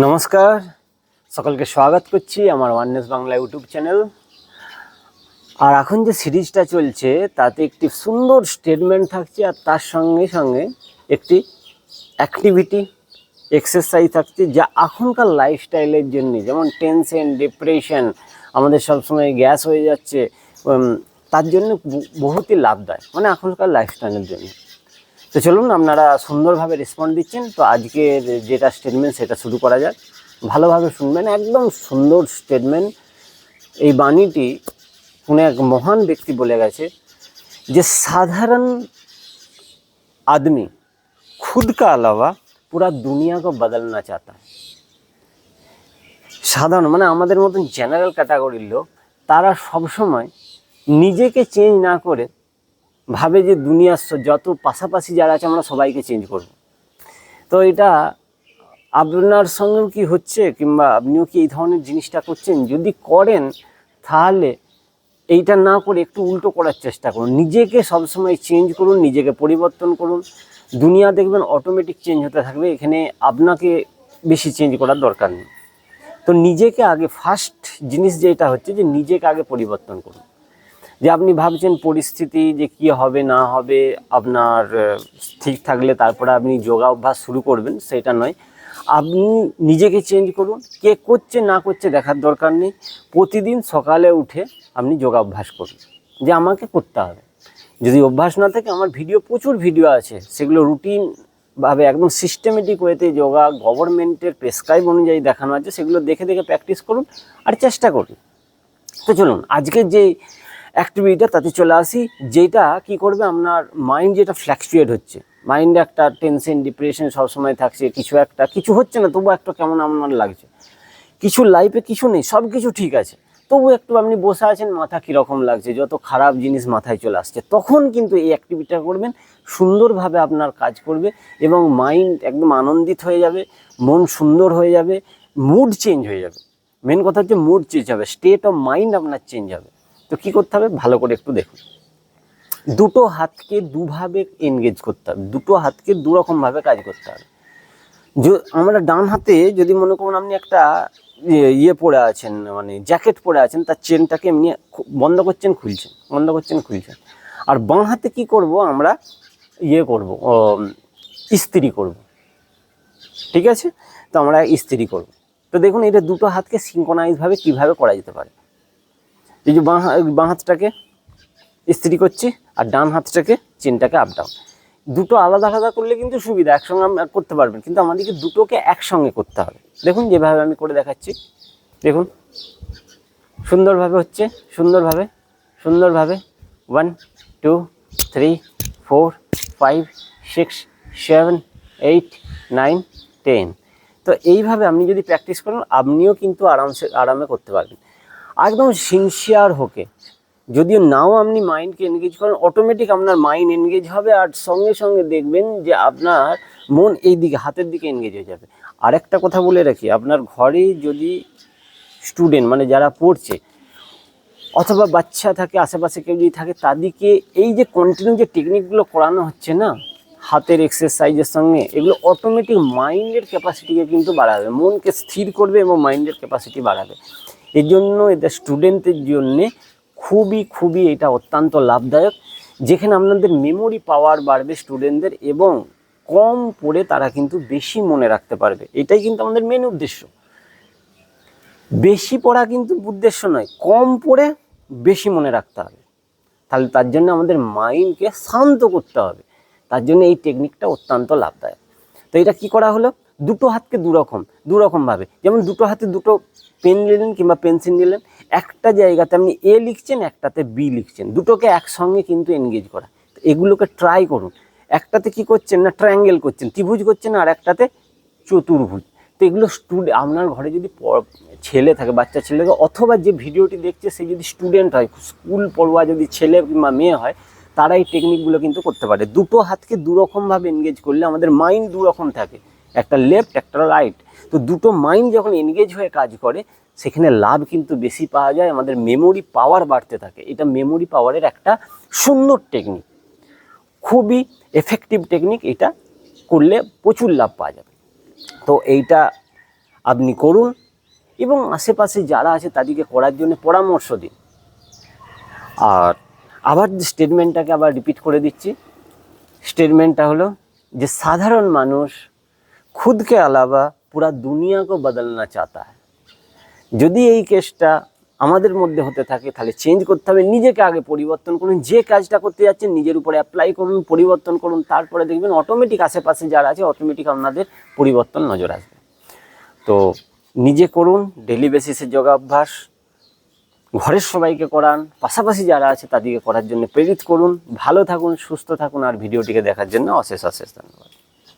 নমস্কার, সকলকে স্বাগত করছি আমার ওয়াননেস বাংলা ইউটিউব চ্যানেল আর এখন যে সিরিজটা চলছে, তাতে একটি সুন্দর স্টেটমেন্ট থাকছে আর তার সঙ্গে সঙ্গে একটি অ্যাক্টিভিটি এক্সারসাইজ থাকছে যা এখনকার লাইফস্টাইলের জন্য, যেমন টেনশন ডিপ্রেশন আমাদের সবসময় গ্যাস হয়ে যাচ্ছে তার জন্য বহু- বহুতই লাভদায়ক মানে এখনকার লাইফস্টাইলের জন্য। তো চলুন আপনারা সুন্দরভাবে রেসপন্ড দিচ্ছেন তো আজকের যেটা স্টেটমেন্ট সেটা শুরু করা যাক ভালোভাবে শুনবেন একদম সুন্দর স্টেটমেন্ট এই বাণীটি কোনো এক মহান ব্যক্তি বলে গেছে যে সাধারণ आदमी खुद का अलावा पूरा दुनिया को बदलना चाहता है সাধারণ মানে আমাদের মতন জেনারেল ক্যাটাগরির লোক তারা সবসময় নিজেকে চেঞ্জ না করে ভাবে যে দুনিয়ার যত পাশাপাশি যারা আছে, আমরা সবাইকে চেঞ্জ করব। তো এটা আপনার সঙ্গেও কি হচ্ছে কিংবা আপনিও কি এই ধরনের জিনিসটা করছেন? যদি করেন, তাহলে এইটা না করে একটু উল্টো করার চেষ্টা করুন। নিজেকে সবসময় চেঞ্জ করুন, নিজেকে পরিবর্তন করুন। দুনিয়া দেখবেন অটোমেটিক চেঞ্জ হতে থাকবে। এখানে আপনাকে বেশি চেঞ্জ করার দরকার নেই। তো নিজেকে আগে ফার্স্ট জিনিস যেটা হচ্ছে যে নিজেকে আগে পরিবর্তন করুন। যে আপনি ভাবছেন পরিস্থিতি যে কি হবে, না হবে, আপনার ঠিক থাকলে তারপরে আপনি যোগা অভ্যাস শুরু করবেন, সেটা নয়। আপনি নিজেকে চেঞ্জ করুন, কে করছে, না করছে দেখার দরকার নেই। প্রতিদিন সকালে উঠে আপনি যোগা অভ্যাস করুন, যে আমাকে করতে হবে। যদি অভ্যাস না থাকে, আমার ভিডিও, প্রচুর ভিডিও আছে, সেগুলো রুটিন ভাবে একদম সিস্টেমেটিক ওয়েতে যোগা গভর্নমেন্টের প্রেসক্রাইব অনুযায়ী দেখানো আছে, সেগুলো দেখে দেখে প্র্যাকটিস করুন আর চেষ্টা করুন। তো চলুন, আজকের যে অ্যাক্টিভিটিটা তাতে চলে আসি, যেটা কি করবে আপনার মাইন্ড যেটা ফ্ল্যাকচুয়েট হচ্ছে। মাইন্ডে একটা টেনশন ডিপ্রেশন সবসময় থাকছে, কিছু একটা, কিছু হচ্ছে না তবু একটা কেমন আপনার লাগছে। কিছু লাইফে কিছু নেই সব কিছু ঠিক আছে। তবু একটু আপনি বসে আছেন, মাথা কীরকম লাগছে, যত খারাপ জিনিস মাথায় চলে আসছে, তখন কিন্তু এই অ্যাক্টিভিটিটা করবেন, সুন্দরভাবে আপনার কাজ করবে এবং মাইন্ড একদম আনন্দিত হয়ে যাবে, মন সুন্দর হয়ে যাবে মুড চেঞ্জ হয়ে যাবে। মেন কথা হচ্ছে মুড চেঞ্জ হবে স্টেট অফ মাইন্ড আপনার চেঞ্জ হবে। তো কী করতে হবে? ভালো করে একটু দেখুন। দুটো হাতকে দুভাবে এনগেজ করতে হবে। দুটো হাতকে দুরকমভাবে কাজ করতে হবে। আমরা ডান হাতে যদি মনে করুন আপনি একটা ইয়ে পরে আছেন মানে জ্যাকেট পরে আছেন, তার চেনটাকে এমনি বন্ধ করছেন, খুলছেন। বন্ধ করছেন, খুলছেন। আর বাঁ হাতে কি করব আমরা? ইয়ে করব ইস্ত্রি করব। ঠিক আছে? তো আমরা ইস্ত্রি করব। তো দেখুন, এটা দুটো হাতকে সিঙ্কোনাইজভাবে কীভাবে করা যেতে পারে? এই যে বাঁ বাঁ হাতটাকে ইস্ত্রি করছি আর ডান হাতটাকে চেনটাকে আপ ডাউন দুটো আলাদা আলাদা করলে কিন্তু সুবিধা, একসঙ্গে করতে পারবেন। কিন্তু আমাদেরকে দুটোকে একসঙ্গে করতে হবে। দেখুন যেভাবে আমি করে দেখাচ্ছি। দেখুন, সুন্দরভাবে হচ্ছে, সুন্দরভাবে সুন্দরভাবে one two three four five six seven eight nine ten তো এইভাবে আপনি যদি প্র্যাকটিস করেন, আপনিও কিন্তু আরামসে, আরামে করতে পারবেন। একদম সিনসিয়ার হোকে। যদিও নাও আপনি মাইন্ডকে এনগেজ করেন অটোমেটিক আপনার মাইন্ড এনগেজ হবে আর সঙ্গে সঙ্গে দেখবেন যে আপনার মন এই দিকে, হাতের দিকে এনগেজ হয়ে যাবে। আরেকটা কথা বলে রাখি, আপনার ঘরে যদি স্টুডেন্ট মানে যারা পড়ছে, অথবা বাচ্চা থাকে, আশেপাশে কেউ যদি থাকে, তাদেরকে এই যে কন্টিনিউ যে টেকনিকগুলো করানো হচ্ছে না, হাতের এক্সারসাইজের সঙ্গে, এগুলো অটোমেটিক মাইন্ডের ক্যাপাসিটিকে কিন্তু বাড়াবে, মনকে স্থির করবে এবং মাইন্ডের ক্যাপাসিটি বাড়াবে। এই জন্য এটা স্টুডেন্টদের জন্যে খুবই খুবই এটা অত্যন্ত লাভদায়ক। যেখানে আপনাদের মেমোরি পাওয়ার বাড়বে স্টুডেন্টদের এবং কম পড়ে তারা কিন্তু বেশি মনে রাখতে পারবে। এটাই কিন্তু আমাদের মেন উদ্দেশ্য। বেশি পড়া কিন্তু উদ্দেশ্য নয়, কম পড়ে বেশি মনে রাখতে হবে। তাহলে তার জন্য আমাদের মাইন্ডকে শান্ত করতে হবে। তার জন্য এই টেকনিকটা অত্যন্ত লাভদায়ক। তো এটা কি করা হলো? দুটো হাতকে দুরকম, দুরকমভাবে। যেমন দুটো হাতে দুটো পেন নিলেন কিংবা পেন্সিল নিলেন, একটা জায়গাতে আপনি এ লিখছেন, একটাতে বি লিখছেন। দুটোকে একসঙ্গে কিন্তু এনগেজ করা। এগুলোকে ট্রাই করুন। একটাতে কি করছেন না ট্রায়াঙ্গেল করছেন, ত্রিভুজ করছেন, আর একটাতে চতুর্ভুজ। তো এগুলো স্টুডেন্ট আপনার ঘরে যদি ছেলে থাকে, বাচ্চা ছেলে থাকে, অথবা যে ভিডিওটি দেখছে, সে যদি স্টুডেন্ট হয় স্কুল পড়ুয়া যদি ছেলে কিংবা মেয়ে হয়, তারা এই টেকনিকগুলো কিন্তু করতে পারে। দুটো হাতকে দুরকমভাবে এনগেজ করলে আমাদের মাইন্ড দুরকম থাকে। একটা লেফট একটা রাইট তো দুটো মাইন্ড যখন এনগেজ হয়ে কাজ করে, সেখানে লাভ কিন্তু বেশি পাওয়া যায়, আমাদের মেমোরি পাওয়ার বাড়তে থাকে। এটা মেমোরি পাওয়ারের একটা সুন্দর টেকনিক খুবই এফেক্টিভ টেকনিক এটা করলে প্রচুর লাভ পাওয়া যাবে। তো এইটা আপনি করুন। এবং আশেপাশে যারা আছে, তাদেরকে করার জন্য পরামর্শ দিন। আর আবার যে স্টেটমেন্টটাকে আবার রিপিট করে দিচ্ছি। স্টেটমেন্টটা হলো যে, সাধারণ মানুষ खुद के अलावा पूरा दुनिया को बदलना चाहता है যদি এই কেসটা আমাদের মধ্যে হতে থাকে তাহলে চেঞ্জ করতে হবে নিজেকে আগে পরিবর্তন করুন যে কাজটা করতে যাচ্ছেন নিজের উপরে অ্যাপ্লাই করুন পরিবর্তন করুন তারপরে দেখবেন অটোমেটিক আশেপাশে যারা আছে অটোমেটিক আপনাদের পরিবর্তন নজর আসবে তো নিজে করুন ডেলি বেসিসে যোগাভ্যাস ঘরের সবাইকে করান পাশাপাশি যারা আছে তাদেরকে করার জন্য প্রেরিত করুন ভালো থাকুন সুস্থ থাকুন আর ভিডিওটিকে দেখার জন্য অশেষ অশেষ ধন্যবাদ